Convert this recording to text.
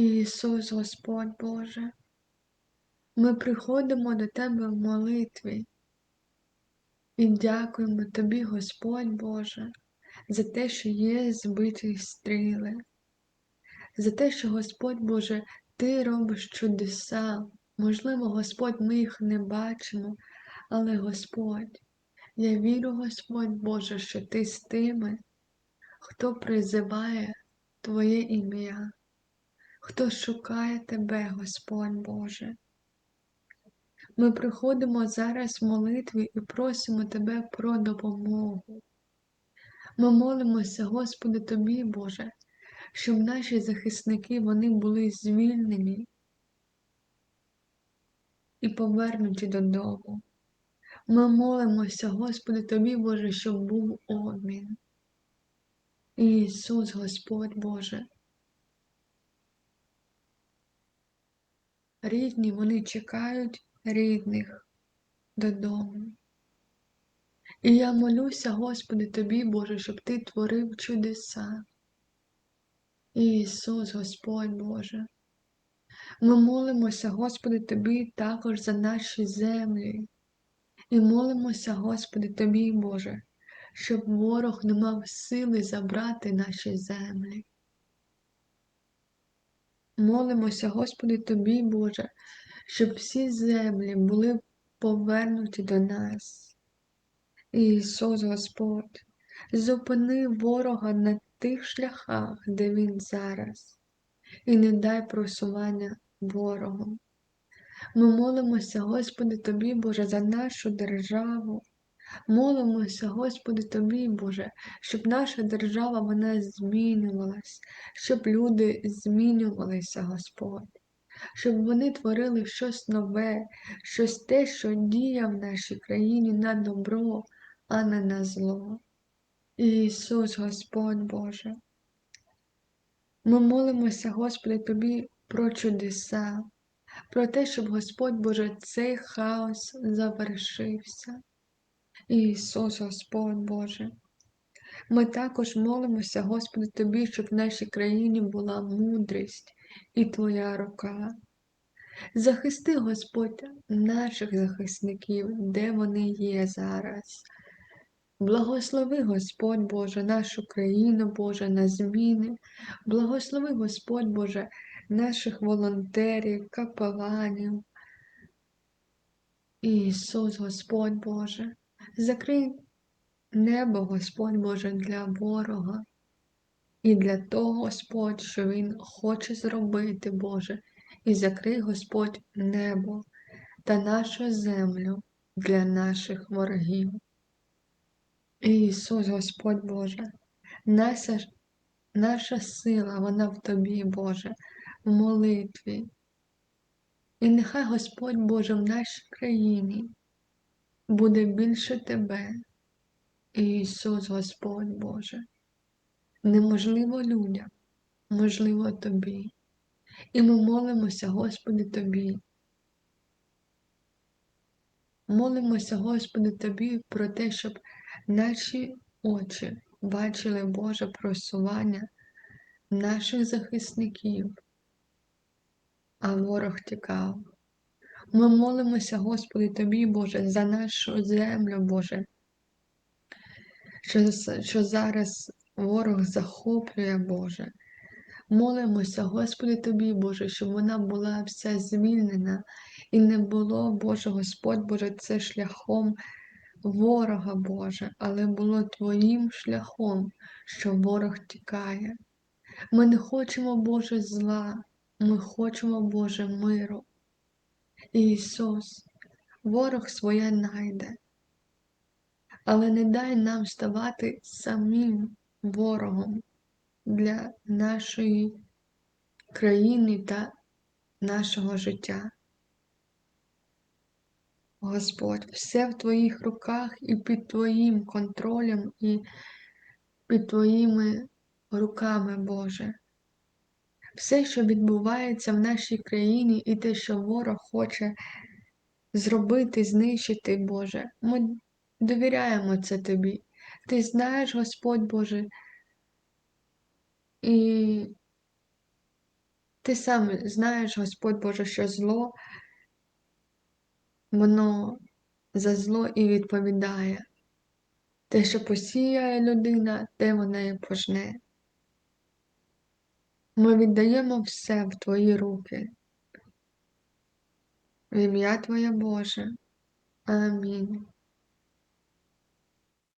Ісус Господь Боже, ми приходимо до Тебе в молитві. І дякуємо Тобі, Господь Боже, за те, що є збиті стріли, за те, що Господь Боже, Ти робиш чудеса. Можливо, Господь, ми їх не бачимо, але Господь, я вірю, Господь Боже, що Ти з тими, хто призиває Твоє ім'я, хто шукає Тебе, Господь Боже. Ми приходимо зараз в молитві і просимо Тебе про допомогу. Ми молимося, Господи, Тобі, Боже, щоб наші захисники вони були звільнені і повернуті додому. Ми молимося, Господи, Тобі, Боже, щоб був обмін. Ісус, Господь Боже. Рідні, вони чекають рідних додому. І я молюся, Господи, Тобі, Боже, щоб Ти творив чудеса. Ісус, Господь Боже. Ми молимося, Господи, Тобі також за наші землі. І молимося, Господи, Тобі, Боже, щоб ворог не мав сили забрати наші землі. Молимося, Господи, Тобі, Боже, щоб всі землі були повернуті до нас. Ісус Господь, зупини ворога на тих шляхах, де Він зараз, і не дай просування ворогу. Ми молимося, Господи, Тобі, Боже, за нашу державу. Молимося, Господи, Тобі, Боже, щоб наша держава вона змінювалась, щоб люди змінювалися, Господь, щоб вони творили щось нове, щось те, що діє в нашій країні на добро, а не на зло. Ісус, Господь Боже. Ми молимося, Господи, Тобі про чудеса, про те, щоб Господь Боже, цей хаос завершився. Ісус, Господь Боже. Ми також молимося, Господи, Тобі, щоб в нашій країні була мудрість і Твоя рука. Захисти, Господь, наших захисників, де вони є зараз. Благослови, Господь Боже, нашу країну, Боже, на зміни. Благослови, Господь Боже, наших волонтерів, капеланів. Ісус, Господь Боже, закрий небо, Господь Боже, для ворога. І для того, Господь, що Він хоче зробити, Боже, і закрий Господь небо та нашу землю для наших ворогів. Ісус, Господь Боже, наша, наша сила, вона в Тобі, Боже, в молитві. І нехай Господь Боже в нашій країні буде більше Тебе, Ісус, Господь Боже. Неможливо людям, можливо Тобі. І ми молимося, Господи, Тобі. Молимося, Господи, Тобі про те, щоб наші очі бачили Боже просування наших захисників, а ворог тікав. Ми молимося, Господи, Тобі, Боже, за нашу землю, Боже, що, що зараз ворог захоплює, Боже. Молимося, Господи, Тобі, Боже, щоб вона була вся звільнена і не було, Боже, Господь Боже, це шляхом ворога, Боже, але було Твоїм шляхом, що ворог тікає. Ми не хочемо, Боже, зла, ми хочемо, Боже, миру. Ісус, ворог своє найде, але не дай нам ставати самим ворогом для нашої країни та нашого життя. Господь, все в Твоїх руках і під Твоїм контролем, і під Твоїми руками, Боже. Все, що відбувається в нашій країні, і те, що ворог хоче зробити, знищити, Боже, ми довіряємо це Тобі. Ти знаєш, Господь Боже, і Ти сам знаєш, Господь Боже, що зло, воно за зло і відповідає. Те, що посіяє людина, те вона і пожне. Ми віддаємо все в Твої руки. В ім'я Твоє Боже. Амінь.